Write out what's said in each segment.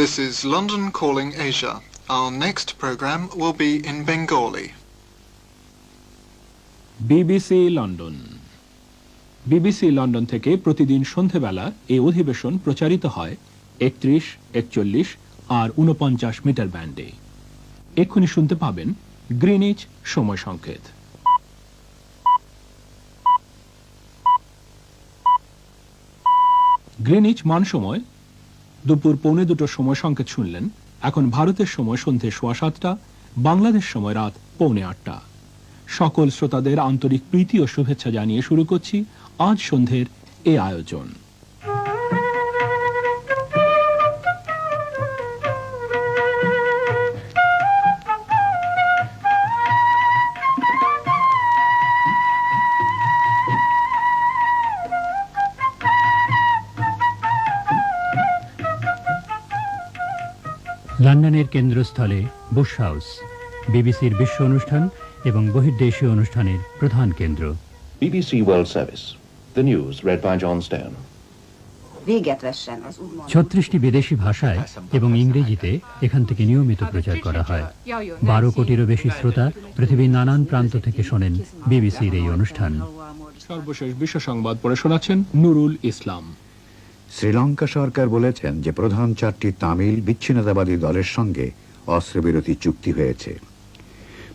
This is London Calling Asia. Our next program will be in Bengali. BBC London BBC London থেকে প্রতিদিন সন্ধেবেলা এই অধিবেশন প্রচারিত হয় একত্রিশ, একচল্লিশ আর উনপঞ্চাশ মিটার ব্যান্ডে এক্ষুনি শুনতে পাবেন গ্রিনিচ সময় সংকেত গ্রিনিচ মান সময় দুপুর পৌনে দুটো সময় সংকেত শুনলেন। এখন ভারতের সময় সন্ধে সোয়া সাতটা, বাংলাদেশ সময় রাত পৌনে আটটা। সকল শ্রোতাদের আন্তরিক প্রীতি ও শুভেচ্ছা জানিয়ে শুরু করছি আজ সন্ধ্যের এ আয়োজন। লন্ডনের কেন্দ্রস্থলে বুশ হাউস বিবিসির বিশ্ব অনুষ্ঠান এবং বহির্দেশীয় অনুষ্ঠানের প্রধান কেন্দ্র BBC World Service. The news read by John Stone. ছত্রিশটি বিদেশি ভাষায় এবং ইংরেজিতে এখান থেকে নিয়মিত প্রচার করা হয় বারো কোটিরও বেশি শ্রোতা পৃথিবীর নানান প্রান্ত থেকে শোনেন বিবিসির এই অনুষ্ঠান সর্বশেষ বিশ্ব সংবাদ পড়ে শোনাচ্ছেন নুরুল ইসলাম শ্রীলঙ্কা সরকার বলেছেন যে প্রধান চারটি তামিল বিচ্ছিন্নতাবাদী দলের সঙ্গে অস্ত্রবিরতি চুক্তি হয়েছে।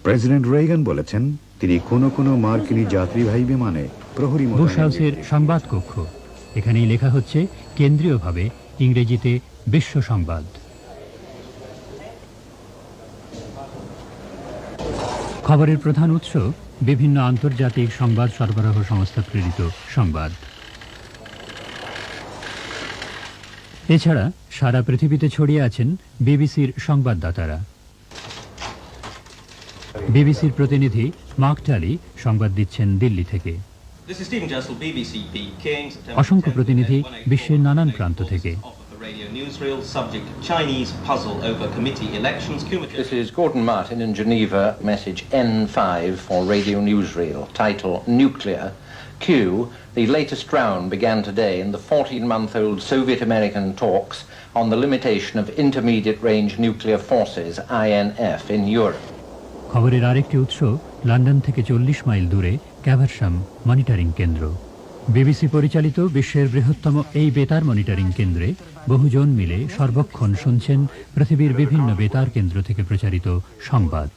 প্রেসিডেন্ট রেগান বলেছেন তিনি কোনো কোনো মার্কিনী যাত্রীবাহী বিমানে প্রহরী বুশ হাউসের সংবাদ কক্ষ। এখানেই লেখা হচ্ছে কেন্দ্রীয়ভাবে ইংরেজিতে বিশ্ব সংবাদ। খবরের প্রধান উৎস বিভিন্ন আন্তর্জাতিক সংবাদ সরবরাহ সংস্থা প্রেরিত সংবাদ। এছাড়া সারা পৃথিবীতে ছড়িয়ে আছেন বিবিসির সংবাদদাতারা বিবিসির প্রতিনিধি মার্ক টালি সংবাদ দিচ্ছেন দিল্লি থেকে অসংখ্য প্রতিনিধি বিশ্বের নানান প্রান্ত থেকে। radio newsreel. Subject Chinese puzzle over committee elections. This is Gordon Martin in Geneva, message N5 for Radio Newsreel, title Nuclear. Q. The latest round began today in the 14-month-old Soviet-American talks on the limitation of intermediate-range nuclear forces, INF, in Europe. খবরের আরেকটি উৎস London থেকে চল্লিশ mile দূরে ক্যাভারসাম monitoring কেন্দ্র BBC পরিচালিত বিশ্বের বৃহত্তম এই বেতার মনিটরিং কেন্দ্রে বহুজন মিলে সর্বক্ষণ শুনছেন পৃথিবীর বিভিন্ন বেতার কেন্দ্র থেকে প্রচারিত সংবাদ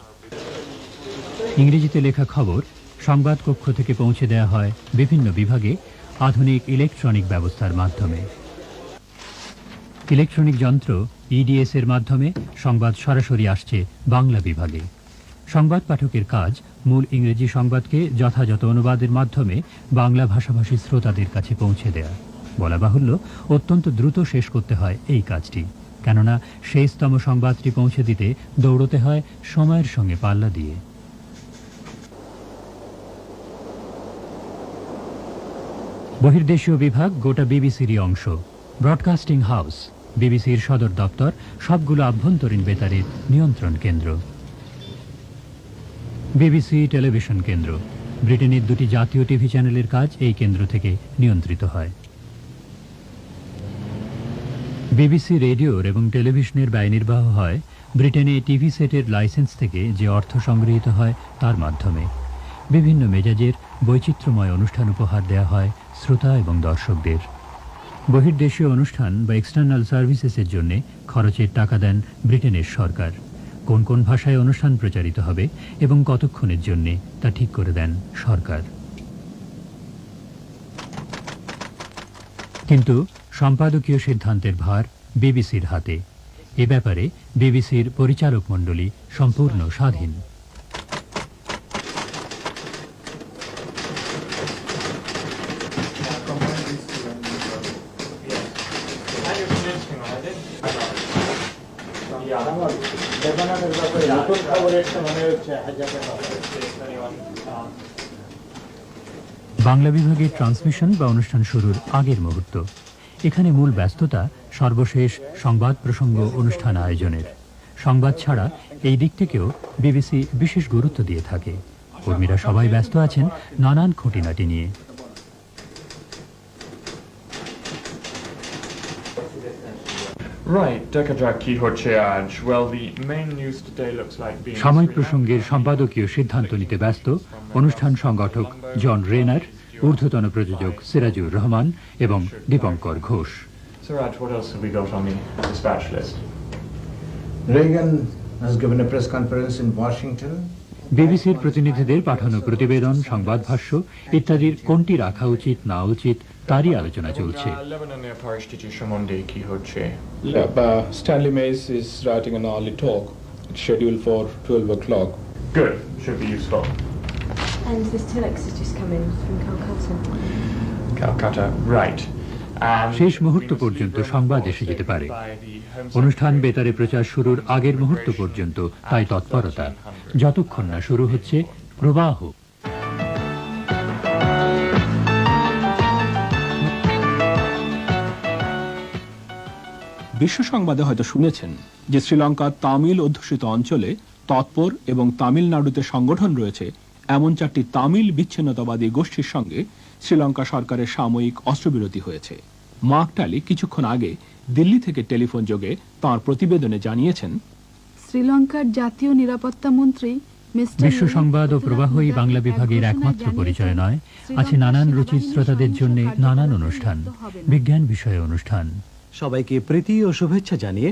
ইংরেজিতে লেখা খবর সংবাদ কক্ষ থেকে পৌঁছে দেওয়া হয় বিভিন্ন বিভাগে আধুনিক ইলেকট্রনিক ব্যবস্থার মাধ্যমে। ইলেকট্রনিক যন্ত্র ইডিএস এর মাধ্যমে সংবাদ সরাসরি আসছে বাংলা বিভাগে। সংবাদ পাঠকের কাজ মূল ইংরেজি সংবাদকে যথাযথ অনুবাদের মাধ্যমে বাংলা ভাষাভাষী শ্রোতাদের কাছে পৌঁছে দেয়া। বলা বাহুল্য, অত্যন্ত দ্রুত শেষ করতে হয় এই কাজটি। কেননা, শেষতম সংবাদটি পৌঁছে দিতে দৌড়তে হয় সময়ের সঙ্গে পাল্লা দিয়ে। বহির্দেশীয় বিভাগ গোটা বিবিসিরই অংশ। ব্রডকাস্টিং হাউস বিবিসির সদর দপ্তর, সবগুলো আভ্যন্তরীণ বেতারের নিয়ন্ত্রণ কেন্দ্র। বিবিসি টেলিভিশন কেন্দ্র, ব্রিটেনের দুটি জাতীয় টিভি চ্যানেলের কাজ এই কেন্দ্র থেকে নিয়ন্ত্রিত হয়। বিবিসি রেডিওর এবং টেলিভিশনের ব্যয় নির্বাহ হয় ব্রিটেনে টিভি সেটের লাইসেন্স থেকে যে অর্থ সংগৃহীত হয় তার মাধ্যমে। বিভিন্ন মেজাজের বৈচিত্র্যময় অনুষ্ঠান উপহার দেওয়া হয় শ্রোতা এবং দর্শকদের। বহির্দেশীয় অনুষ্ঠান বা এক্সটার্নাল সার্ভিসেসের জন্য খরচের টাকা দেন ব্রিটেনের সরকার। কোন কোন ভাষায় অনুষ্ঠান প্রচারিত হবে এবং কতক্ষণের জন্য তা ঠিক করে দেন সরকার। কিন্তু সম্পাদকীয় সিদ্ধান্তের ভার বিবিসির হাতে। এ ব্যাপারে বিবিসির পরিচালক মণ্ডলী সম্পূর্ণ স্বাধীন। বাংলা বিভাগের ট্রান্সমিশন বা অনুষ্ঠান শুরুর আগের মুহূর্ত। এখানে মূল ব্যস্ততা সর্বশেষ সংবাদ প্রসঙ্গ অনুষ্ঠান আয়োজনের। সংবাদ ছাড়া এই দিক থেকেও বিবিসি বিশেষ গুরুত্ব দিয়ে থাকে। কর্মীরা সবাই ব্যস্ত আছেন নানান খুঁটিনাটি নিয়ে Right, দেখা যাক কি হচ্ছে আজ Well, the main news today looks like being সাময়িক Sri প্রসঙ্গের সম্পাদকীয় সিদ্ধান্ত নিতে ব্যস্ত অনুষ্ঠান সংগঠক জন রেনার ঊর্ধ্বতন প্রযোজক সিরাজুর রহমান এবং Dipankar Ghosh Siraj, what else have we got on the dispatch list? Reagan has given a press conference in Washington. বিবিসির প্রতিনিধিদের পাঠানো প্রতিবেদন সংবাদ ভাষ্য ইত্যাদির কোনটি রাখা উচিত না উচিত তারই আলোচনা চলছে। শেষ মুহূর্ত পর্যন্ত সংবাদ এসে যেতে পারে। অনুষ্ঠান বেতারে প্রচার শুরুর আগের মুহূর্ত পর্যন্ত তাই তৎপরতা। যতক্ষণ না শুরু হচ্ছে প্রবাহ। বিশ্ব সংবাদে হয়তো শুনেছেন যে শ্রীলঙ্কার তামিল অধ্যুষিত অঞ্চলে তৎপর এবং তামিলনাড়ুতে সংগঠন রয়েছে এমন চারটি তামিল বিচ্ছিন্নতাবাদী গোষ্ঠীর সঙ্গে শ্রীলঙ্কা সরকারের সাময়িক অস্ত্রবিরতি হয়েছে। মার্ক টালি কিছুক্ষণ আগে দিল্লি থেকে টেলিফোন যোগে তাঁর প্রতিবেদনে জানিয়েছেন শ্রীলঙ্কার জাতীয় নিরাপত্তা মন্ত্রী বিশ্ব সংবাদ ও প্রবাহই বাংলা বিভাগের একমাত্র পরিচয় নয়। আছে নানান রুচির শ্রোতাদের জন্য নানান অনুষ্ঠান বিজ্ঞান বিষয়ে অনুষ্ঠান। সবাইকে প্রীতি ও শুভেচ্ছা জানিয়ে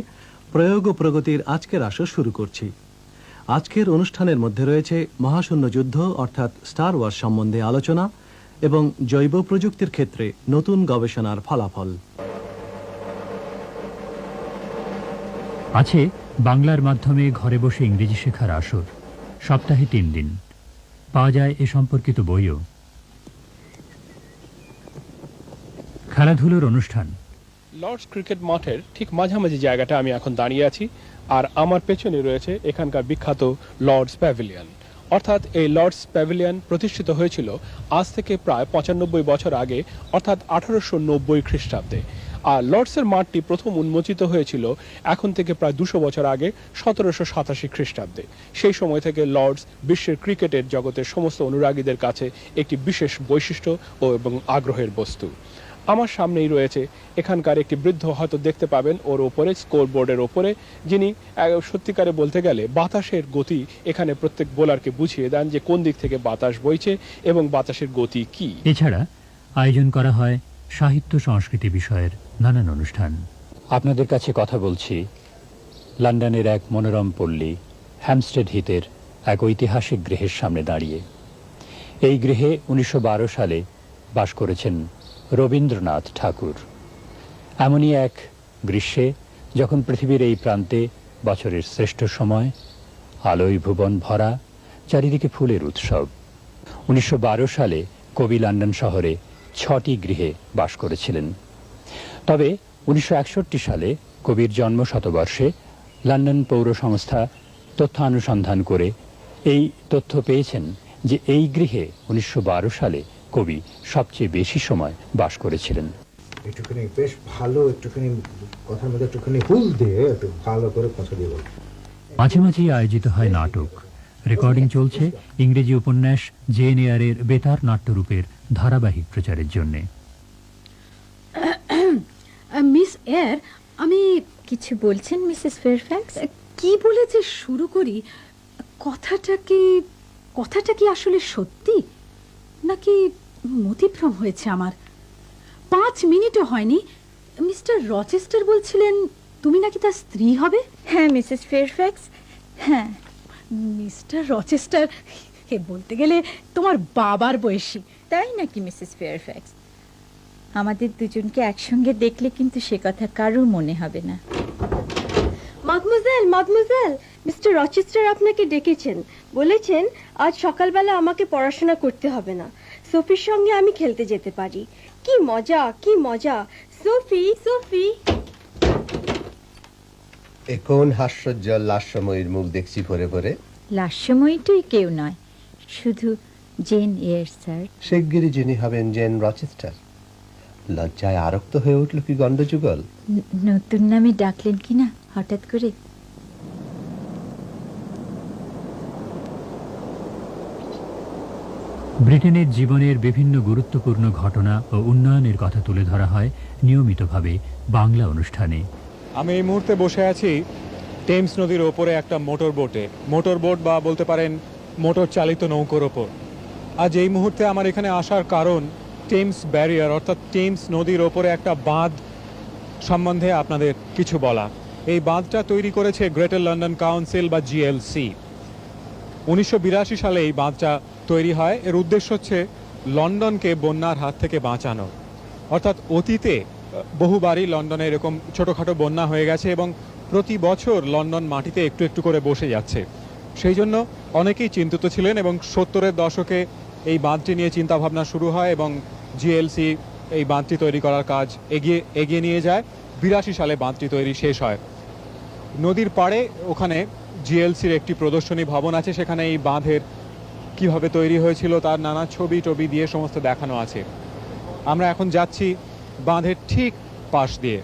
প্রয়োগ ও প্রগতির আজকের আসর শুরু করছি। আজকের অনুষ্ঠানের মধ্যে রয়েছে মহাশূন্য যুদ্ধ অর্থাৎ স্টার ওয়ার্স সম্বন্ধে আলোচনা এবং জৈব প্রযুক্তির ক্ষেত্রে নতুন গবেষণার ফলাফল। আছে বাংলার মাধ্যমে ঘরে বসে ইংরেজি শেখার আসর। সপ্তাহে তিন দিন। পাওয়া যায় এ সম্পর্কিত বইও। খেলাধুলোর অনুষ্ঠান। লর্ডস ক্রিকেট মাঠের ঠিক মাঝামাঝি জায়গাটা আমি এখন দাঁড়িয়ে আছি, আর আমার পেছনে রয়েছে এখানকার বিখ্যাত লর্ডস প্যাভিলিয়ন। অর্থাৎ এই লর্ডস প্যাভিলিয়ন প্রতিষ্ঠিত হয়েছিল আজ থেকে প্রায় পঁচানব্বই বছর আগে, অর্থাৎ আঠারোশো নব্বই খ্রিস্টাব্দে। আর লর্ডসের মাঠটি প্রথম উন্মোচিত হয়েছিল এখন থেকে প্রায় দুশো বছর আগে সতেরোশো সাতাশি খ্রিস্টাব্দে। সেই সময় থেকে লর্ডস বিশ্বের ক্রিকেটের জগতের সমস্ত অনুরাগীদের কাছে একটি বিশেষ বৈশিষ্ট্য ও এবং আগ্রহের বস্তু। আমার সামনেই রয়েছে এখানকার একটি বৃদ্ধ, হয়তো দেখতে পাবেন ওর ওপরে স্কোর বোর্ডের ওপরে, যিনি সত্যিকারে বলতে গেলে বাতাসের গতি এখানে প্রত্যেক বোলারকে বুঝিয়ে দেন যে কোন দিক থেকে বাতাস বইছে এবং বাতাসের গতি কি। এছাড়া আয়োজন করা হয় সাহিত্য সংস্কৃতি বিষয়ের নানান অনুষ্ঠান। আপনাদের কাছে কথা বলছি লন্ডনের এক মনোরম পল্লী, হ্যামস্টেড হিতের এক ঐতিহাসিক গৃহের সামনে দাঁড়িয়ে। এই গৃহে উনিশশো বারো সালে বাস করেছেন রবীন্দ্রনাথ ঠাকুর। এমনই এক গ্রীষ্মে যখন পৃথিবীর এই প্রান্তে বছরের শ্রেষ্ঠ সময়, আলোয় ভুবন ভরা, চারিদিকে ফুলের উৎসব। উনিশশো বারো সালে কবি লন্ডন শহরে ছটি গৃহে বাস করেছিলেন। তবে উনিশশো একষট্টি সালে কবির জন্ম শতবর্ষে লন্ডন পৌর সংস্থা তথ্যানুসন্ধান করে এই তথ্য পেয়েছেন যে এই গৃহে উনিশশো বারো সালে কবি সবচেয়ে বেশি সময় বাস করেছিলেন। একটুখানি বেশ ভালো একটুখানি কথার মধ্যে একটুখানি হুল দিয়ে একটু ভালো করে কথা দিয়ে মাঝে মাঝেই আয়োজিত হয় নাটক। রেকর্ডিং চলছে ইংরেজি উপন্যাস জেন এয়ারের বেতার নাট্যরূপের ধারাবাহিক প্রচারের জন্যে। মিস এয়ার আমি কিছু বলছেন মিসেস ফেয়ারফ্যাক্স কি বলে যে শুরু করি? কথাটা কি কথাটা কি আসলে সত্যি? নাকি মতিভ্রম হয়েছে আমার? পাঁচ মিনিটও হয়নি। মিস্টার রচেস্টার বলছিলেন তুমি নাকি তার স্ত্রী হবে? হ্যাঁ মিসেস ফেয়ারফ্যাক্স হ্যাঁ মিস্টার রচেস্টার হে বলতে গেলে তোমার বাবার বয়সী। তাই নাকি মিসেস ফেয়ারফ্যাক্স? আমাদের দুজনকে একসঙ্গে দেখলে কিন্তু সে কথা কারোর মনে হবে না। মাদমুজেল মাদমুজেল মিস্টার রচেস্টার আপনাকে ডেকেছেন। বলেছেন আজ সকালবেলা আমাকে পড়াশোনা করতে হবে না। সোফির সঙ্গে আমি খেলতে যেতে পারি। কি মজা কি মজা। Sophie Sophie. এ কোন হাস্যজ্জ্বল লাস্যময়ীর মুখ দেখছি ভরে ভরে। লাস্যময়ীটাই কেউ নয় শুধু জেন এয়ার স্যার শিগগিরই যিনি হবেন জেন রচেস্টার লজ্জায় আরক্ত হয়ে উঠল কি গণ্ডযুগল? নতুন নামে ডাকলেন কি না হঠাৎ করে? ব্রিটেনের জীবনের বিভিন্ন গুরুত্বপূর্ণ ঘটনা ও উন্নয়নের কথা তুলে ধরা হয় নিয়মিতভাবে বাংলা অনুষ্ঠানে। আমি এই মুহূর্তে বসে আছি টেমস নদীর ওপরে একটা মোটর বোটে মোটর বোট বা বলতে পারেন মোটর চালিত নৌকোর ওপর। আজ এই মুহূর্তে আমার এখানে আসার কারণ টেমস ব্যারিয়ার, অর্থাৎ টেমস নদীর ওপরে একটা বাঁধ সম্বন্ধে আপনাদের কিছু বলা। এই বাঁধটা তৈরি করেছে গ্রেটার লন্ডন কাউন্সিল বা জিএলসি উনিশশো বিরাশি সালে এই বাঁধটা তৈরি হয়। এর উদ্দেশ্য হচ্ছে লন্ডনকে বন্যার হাত থেকে বাঁচানো। অর্থাৎ অতীতে বহুবারই লন্ডনে এরকম ছোটোখাটো বন্যা হয়ে গেছে এবং প্রতি বছর লন্ডন মাটিতে একটু একটু করে বসে যাচ্ছে। সেই জন্য অনেকেই চিন্তিত ছিলেন এবং সত্তরের দশকে এই বাঁধটি নিয়ে চিন্তাভাবনা শুরু হয় এবং জিএলসি এই বাঁধটি তৈরি করার কাজ এগিয়ে এগিয়ে নিয়ে যায়। বিরাশি সালে বাঁধটি তৈরি শেষ হয়। নদীর পাড়ে ওখানে জিএলসির একটি প্রদর্শনী ভবন আছে, সেখানে এই বাঁধের কীভাবে তৈরি হয়েছিল তার নানা ছবি টবি দিয়ে সমস্ত দেখানো আছে। আমরা এখন যাচ্ছি বাঁধের ঠিক পাশ দিয়ে।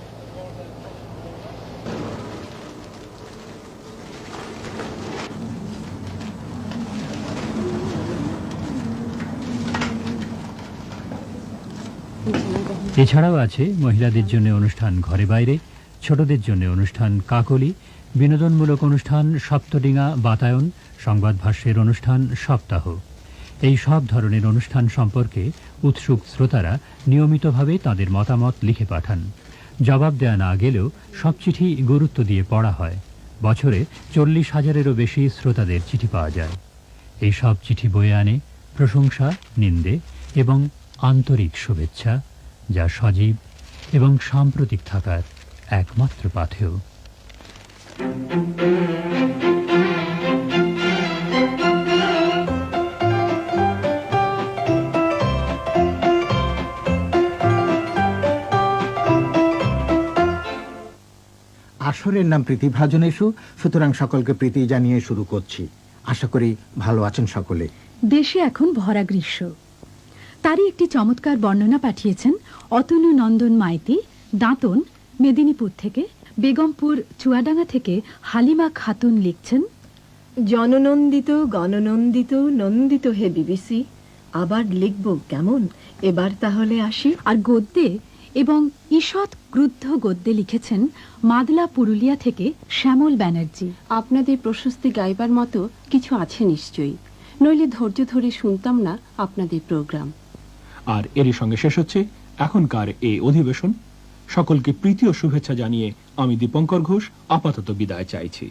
এছাড়াও আছে মহিলাদের জন্য অনুষ্ঠান ঘরে বাইরে, ছোটদের জন্য অনুষ্ঠান কাকলি, বিনোদনমূলক অনুষ্ঠান সপ্তডিঙা, বাতায়ন, সংবাদ ভাষ্যের অনুষ্ঠান সপ্তাহ। এই সব ধরনের অনুষ্ঠান সম্পর্কে উৎসুক শ্রোতারা নিয়মিতভাবে তাদের মতামত লিখে পাঠান। জবাব দেয়া না গেলেও সব চিঠি গুরুত্ব দিয়ে পড়া হয়। বছরে চল্লিশ হাজারেরও বেশি শ্রোতাদের চিঠি পাওয়া যায়। এই সব চিঠি বয়ে আনে প্রশংসা, নিন্দে এবং আন্তরিক শুভেচ্ছা। যা সজীব এবং সাম্প্রতিক থাকার একমাত্র পাথেয়। আসরের নাম প্রীতিভাজন এসু সুতরাং সকলকে প্রীতি জানিয়ে শুরু করছি। আশা করি ভালো আছেন সকলে। দেশে এখন ভরা গ্রীষ্ম। তারই একটি চমৎকার বর্ণনা পাঠিয়েছেন অতনু নন্দন মাইতি দাঁতন মেদিনীপুর থেকে বেগমপুর চুয়াডাঙ্গা থেকে হালিমা খাতুন লিখছেন জননন্দিত গণনন্দিত নন্দিত হে বিবিসি আবার লিখব কেমন? এবার তাহলে আসি। আর গদ্যে এবং ঈষৎ ক্রুদ্ধ গদ্যে লিখেছেন মাদলা পুরুলিয়া থেকে শ্যামল ব্যানার্জি। আপনাদের প্রশস্তি গাইবার মতো কিছু আছে নিশ্চয়ই। নইলে ধৈর্য ধরে শুনতাম না আপনাদের প্রোগ্রাম। আর এরই সঙ্গে শেষ হচ্ছে এখনকার এই অধিবেশন। সকলকে প্রীতি ও শুভেচ্ছা জানিয়ে আমি দীপঙ্কর ঘোষ, আপাতত বিদায় চাইছি।